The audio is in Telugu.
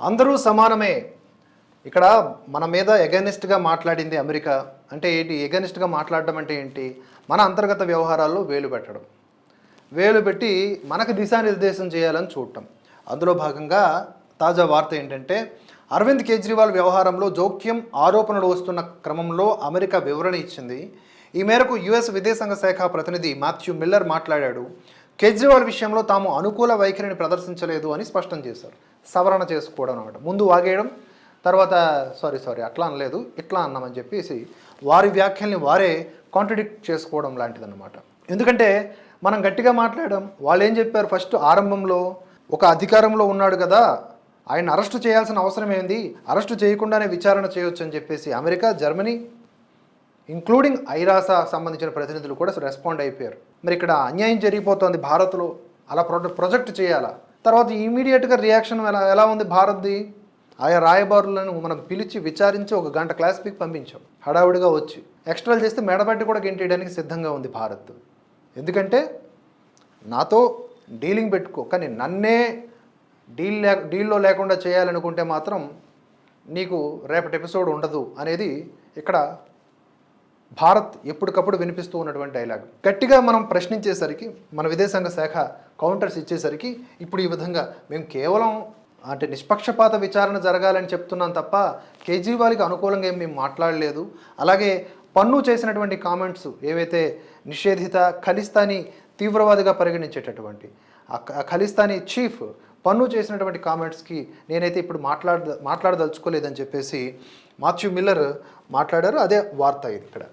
అందరూ సమానమే. ఇక్కడ మన మీద ఎగనిస్ట్గా మాట్లాడింది అమెరికా. అంటే ఏంటి? ఎగనిస్ట్గా మాట్లాడడం అంటే ఏంటి? మన అంతర్గత వ్యవహారాల్లో వేలు పెట్టడం. వేలు పెట్టి మనకు దిశానిర్దేశం చేయాలని చూడటం. అందులో భాగంగా తాజా వార్త ఏంటంటే అరవింద్ కేజ్రీవాల్ వ్యవహారంలో జోక్యం ఆరోపణలు వస్తున్న క్రమంలో అమెరికా వివరణ ఇచ్చింది. ఈ మేరకు యుఎస్ విదేశాంగ శాఖ ప్రతినిధి మాథ్యూ మిల్లర్ మాట్లాడాడు. కేజ్రీవాల్ విషయంలో తాము అనుకూల వైఖరిని ప్రదర్శించలేదు అని స్పష్టం చేశారు. సవరణ చేసుకోవడం అనమాట ముందు వాగేయడం తర్వాత సారీ సారీ అట్లా అనలేదు ఇట్లా అన్నామని చెప్పేసి వారి వ్యాఖ్యల్ని వారే కాంట్రడిక్ట్ చేసుకోవడం లాంటిదన్నమాట. ఎందుకంటే మనం గట్టిగా మాట్లాడడం వాళ్ళు ఏం చెప్పారు ఫస్ట్ ఆరంభంలో ఒక అధికారంలో ఉన్నాడు కదా ఆయన అరెస్టు చేయాల్సిన అవసరం ఏంది? అరెస్టు చేయకుండానే విచారణ చేయొచ్చు అని చెప్పేసి అమెరికా జర్మనీ ఇంక్లూడింగ్ ఐరాస సంబంధించిన ప్రతినిధులు కూడా రెస్పాండ్ అయిపోయారు. మరి ఇక్కడ అన్యాయం జరిగిపోతుంది భారత్లో అలా ప్రొ ప్రొజెక్ట్ చేయాలా? తర్వాత ఇమీడియట్గా రియాక్షన్ ఎలా ఎలా ఉంది భారత్ది? ఆయా రాయబారులను మనం పిలిచి విచారించి ఒక గంట క్లాస్ పీక్ పంపించాం. హడావుడిగా వచ్చి. ఎక్స్ట్రాలు చేస్తే మెడబట్టి కూడా గెంటేయడానికి సిద్ధంగా ఉంది భారత్. ఎందుకంటే నాతో డీలింగ్ పెట్టుకో. కానీ నన్నే డీల్ లేక డీల్లో లేకుండా చేయాలనుకుంటే మాత్రం నీకు రేపటి ఎపిసోడ్ ఉండదు అనేది ఇక్కడ భారత్ ఎప్పటికప్పుడు వినిపిస్తూ ఉన్నటువంటి డైలాగ్ గట్టిగా మనం ప్రశ్నించేసరికి మన విదేశాంగ శాఖ కౌంటర్స్ ఇచ్చేసరికి ఇప్పుడు ఈ విధంగా మేము కేవలం అంటే నిష్పక్షపాత విచారణ జరగాలని చెప్తున్నాం తప్ప కేజ్రీవాల్కి అనుకూలంగా ఏం మేము మాట్లాడలేదు. అలాగే పన్ను చేసినటువంటి కామెంట్స్ ఏవైతే నిషేధిత ఖలిస్తానీ తీవ్రవాదిగా పరిగణించేటటువంటి ఆ ఖలిస్తానీ చీఫ్ పన్ను చేసినటువంటి కామెంట్స్కి నేనైతే ఇప్పుడు మాట్లాడ మాట్లాడదలుచుకోలేదని చెప్పేసి మాథ్యూ మిల్లర్ మాట్లాడారు అదే వార్త ఇది ఇక్కడ.